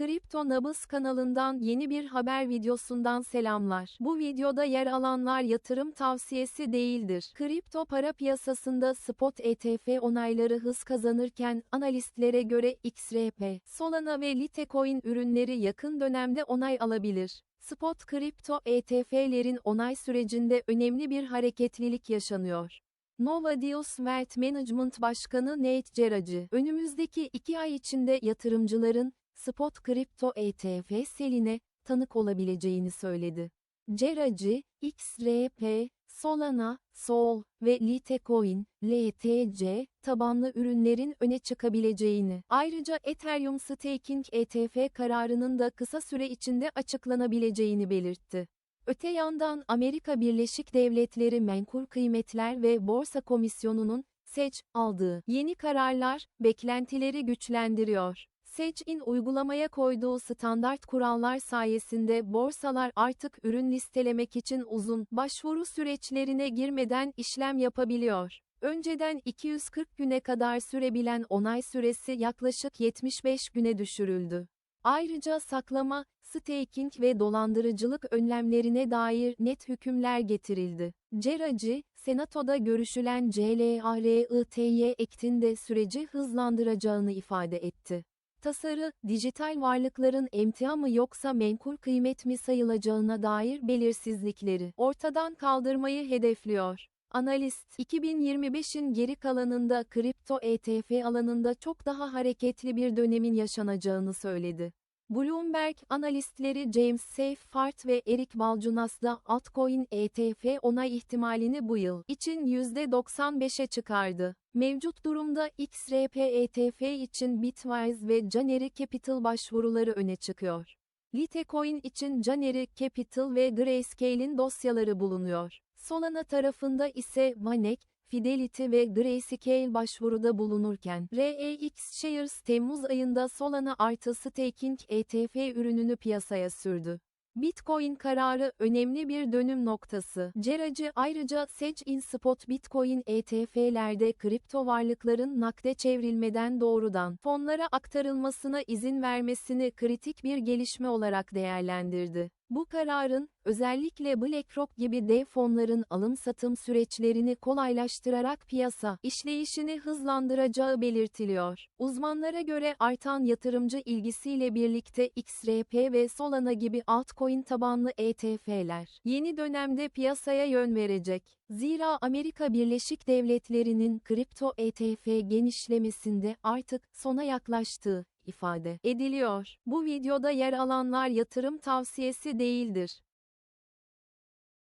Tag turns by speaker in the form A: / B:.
A: Kripto Nabız kanalından yeni bir haber videosundan selamlar. Bu videoda yer alanlar yatırım tavsiyesi değildir. Kripto para piyasasında spot ETF onayları hız kazanırken analistlere göre XRP, Solana ve Litecoin ürünleri yakın dönemde onay alabilir. Spot kripto ETF'lerin onay sürecinde önemli bir hareketlilik yaşanıyor. Nova Deals Wealth Management Başkanı Nate Ceracı, önümüzdeki iki ay içinde yatırımcıların, spot kripto ETF seline, tanık olabileceğini söyledi. Ceracı, XRP, Solana, Sol ve Litecoin, LTC, tabanlı ürünlerin öne çıkabileceğini, ayrıca Ethereum Staking ETF kararının da kısa süre içinde açıklanabileceğini belirtti. Öte yandan Amerika Birleşik Devletleri Menkul Kıymetler ve Borsa Komisyonu'nun SEC aldığı yeni kararlar beklentileri güçlendiriyor. SEC'in uygulamaya koyduğu standart kurallar sayesinde borsalar artık ürün listelemek için uzun başvuru süreçlerine girmeden işlem yapabiliyor. Önceden 240 güne kadar sürebilen onay süresi yaklaşık 75 güne düşürüldü. Ayrıca saklama, staking ve dolandırıcılık önlemlerine dair net hükümler getirildi. Ceracı, Senato'da görüşülen CLARITY Act'in de süreci hızlandıracağını ifade etti. Tasarı, dijital varlıkların emtia mı yoksa menkul kıymet mi sayılacağına dair belirsizlikleri ortadan kaldırmayı hedefliyor. Analist, 2025'in geri kalanında kripto ETF alanında çok daha hareketli bir dönemin yaşanacağını söyledi. Bloomberg, analistleri James Seyffart ve Eric Balchunas da altcoin ETF onay ihtimalini bu yıl için %95'e çıkardı. Mevcut durumda XRP ETF için Bitwise ve Canary Capital başvuruları öne çıkıyor. Litecoin için Canary Capital ve Grayscale'in dosyaları bulunuyor. Solana tarafında ise Vanek, Fidelity ve Grayscale başvuruda bulunurken, REX Shares Temmuz ayında Solana artı Staking ETF ürününü piyasaya sürdü. Bitcoin kararı önemli bir dönüm noktası. Ceracı ayrıca Sedge in Spot Bitcoin ETF'lerde kripto varlıkların nakde çevrilmeden doğrudan fonlara aktarılmasına izin vermesini kritik bir gelişme olarak değerlendirdi. Bu kararın, özellikle BlackRock gibi dev fonların alım-satım süreçlerini kolaylaştırarak piyasa işleyişini hızlandıracağı belirtiliyor. Uzmanlara göre artan yatırımcı ilgisiyle birlikte XRP ve Solana gibi altcoin tabanlı ETF'ler yeni dönemde piyasaya yön verecek. Zira Amerika Birleşik Devletleri'nin kripto ETF genişlemesinde artık sona yaklaştığı ifade ediliyor. Bu videoda yer alanlar yatırım tavsiyesi değildir.